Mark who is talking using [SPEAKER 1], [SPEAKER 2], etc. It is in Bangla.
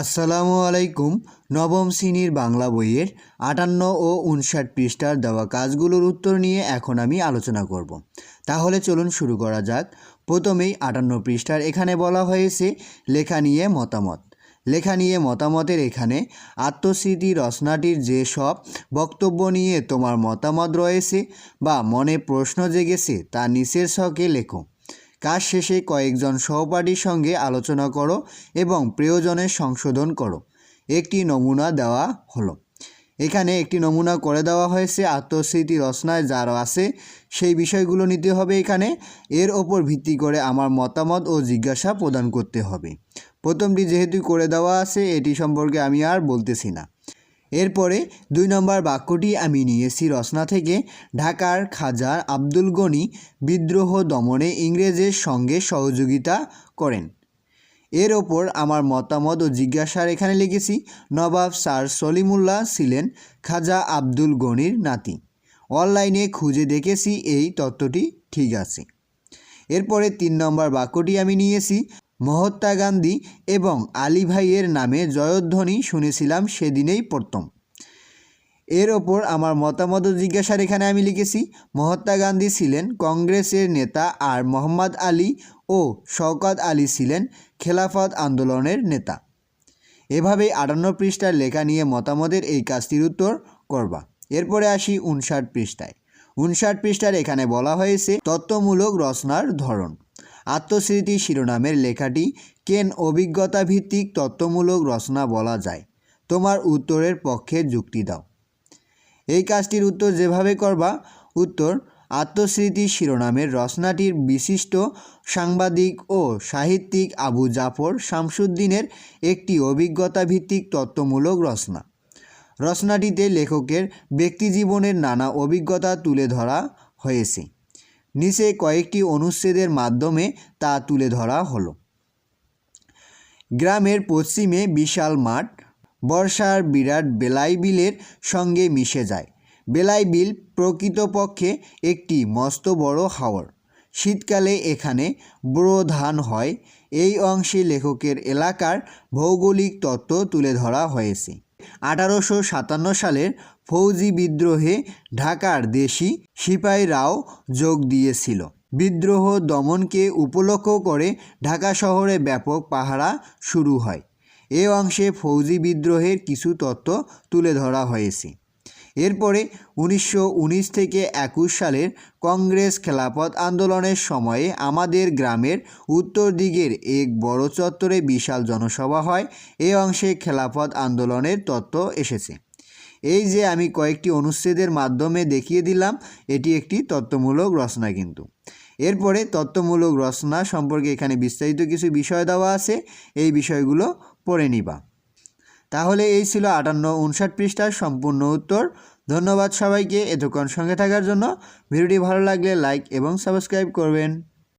[SPEAKER 1] আসসালামু আলাইকুম। নবম শ্রেণির বাংলা বইয়ের আটান্ন ও উনষাট পৃষ্ঠার দেওয়া কাজগুলোর উত্তর নিয়ে এখন আমি আলোচনা করব। তাহলে চলুন শুরু করা যাক। প্রথমেই আটান্ন পৃষ্ঠার এখানে বলা হয়েছে, লেখা নিয়ে মতামত। লেখা নিয়ে মতামতের এখানে আত্মস্মৃতি রচনাটির যে সব বক্তব্য নিয়ে তোমার মতামত রয়েছে বা মনে প্রশ্ন জেগেছে তা নিচের ছকে লেখো। কাজ শেষে কয়েকজন সহপাঠীর সঙ্গে আলোচনা করো এবং প্রয়োজনে সংশোধন করো। একটি নমুনা দেওয়া হলো। এখানে একটি নমুনা করে দেওয়া হয়েছে। আত্মস্মৃতি রচনায় যার আছে, সেই বিষয়গুলো নিতে হবে এখানে। এর ওপর ভিত্তি করে আমার মতামত ও জিজ্ঞাসা প্রদান করতে হবে। প্রথমটি যেহেতু করে দেওয়া আছে, এটি সম্পর্কে আমি আর বলতেছি না। এরপরে দুই নম্বর বাক্যটি আমি নিয়েছি রচনা থেকে। ঢাকার খাজা আব্দুল গনি বিদ্রোহ দমনে ইংরেজের সঙ্গে সহযোগিতা করেন। এর ওপর আমার মতামত ও জিজ্ঞাসার এখানে লিখেছি, নবাব স্যার সলিমুল্লাহ ছিলেন খাজা আব্দুল গনির নাতি। অনলাইনে খুঁজে দেখেছি এই তত্ত্বটি ঠিক আছে। এরপরে তিন নম্বর বাক্যটি আমি নিয়েছি মহাত্মা গান্ধী এবং আলী ভাইয়ের নামে জয়ধ্বনি শুনেছিলাম সেদিনেই প্রথম। এর ওপর আমার মতামত জিজ্ঞাসার এখানে আমি লিখেছি, মহাত্মা গান্ধী ছিলেন কংগ্রেসের নেতা আর মোহাম্মদ আলী ও শওকত আলী ছিলেন খেলাফত আন্দোলনের নেতা। এভাবেই আটান্ন পৃষ্ঠার লেখা নিয়ে মতামতের এই কাজটির উত্তর করবা। এরপরে আসি উনষাট পৃষ্ঠায়। উনষাট পৃষ্ঠার এখানে বলা হয়েছে, তত্ত্বমূলক রচনার ধরন। আত্মস্মৃতি শিরোনামের লেখাটি কেন অভিজ্ঞতা ভিত্তিক তত্ত্বমূলক রচনা বলা যায়? তোমার উত্তরের পক্ষে যুক্তি দাও। এই কাজটির উত্তর যেভাবে করবা, উত্তর আত্মস্মৃতি শিরোনামের রচনাটির বিশিষ্ট সাংবাদিক ও সাহিত্যিক আবু জাফর শামসুদ্দিনের একটি অভিজ্ঞতা ভিত্তিক তত্ত্বমূলক রচনা। রচনাটিতে লেখকের ব্যক্তিজীবনের নানা অভিজ্ঞতা তুলে ধরা হয়েছে। নিচে কয়েকটি অনুচ্ছেদের মাধ্যমে তা তুলে ধরা হলো। গ্রামের পশ্চিমে বিশাল মাঠ, বর্ষার বিরাট বেলাই বিলের সঙ্গে মিশে যায়। বেলাই বিল প্রকৃতপক্ষে একটি মস্ত বড় হাওর। শীতকালে এখানে বোরো ধান হয়। এই অংশে লেখকের এলাকার ভৌগোলিক তত্ত্ব তুলে ধরা হয়েছে। আঠারোশো সাতান্ন সালের ফৌজি বিদ্রোহে ঢাকার দেশি সিপাহীরাও যোগ দিয়েছিল। বিদ্রোহ দমনকে উপলক্ষ করে ঢাকা শহরে ব্যাপক পাহারা শুরু হয়। এ অংশে ফৌজি বিদ্রোহের কিছু তত্ত্ব তুলে ধরা হয়েছে। এরপরে উনিশশো উনিশ থেকে একুশ সালের কংগ্রেস খেলাফত আন্দোলনের সময়ে আমাদের গ্রামের উত্তর দিকের এক বড় চত্বরে বিশাল জনসভা হয়। এ অংশে খেলাফত আন্দোলনের তত্ত্ব এসেছে। এই যে আমি কয়েকটি অনুচ্ছেদের মাধ্যমে দেখিয়ে দিলাম, এটি একটি তত্ত্বমূলক রচনা কিন্তু। এরপরে তত্ত্বমূলক রচনা সম্পর্কে এখানে বিস্তারিত কিছু বিষয় দেওয়া আছে, এই বিষয়গুলো পড়ে নিবা। তাহলে এই ছিল আটান্ন উনষাট পৃষ্ঠার সম্পূর্ণ উত্তর। ধন্যবাদ সবাইকে এতক্ষণ সঙ্গে থাকার জন্য। ভিডিওটি ভালো লাগলে লাইক এবং সাবস্ক্রাইব করবেন।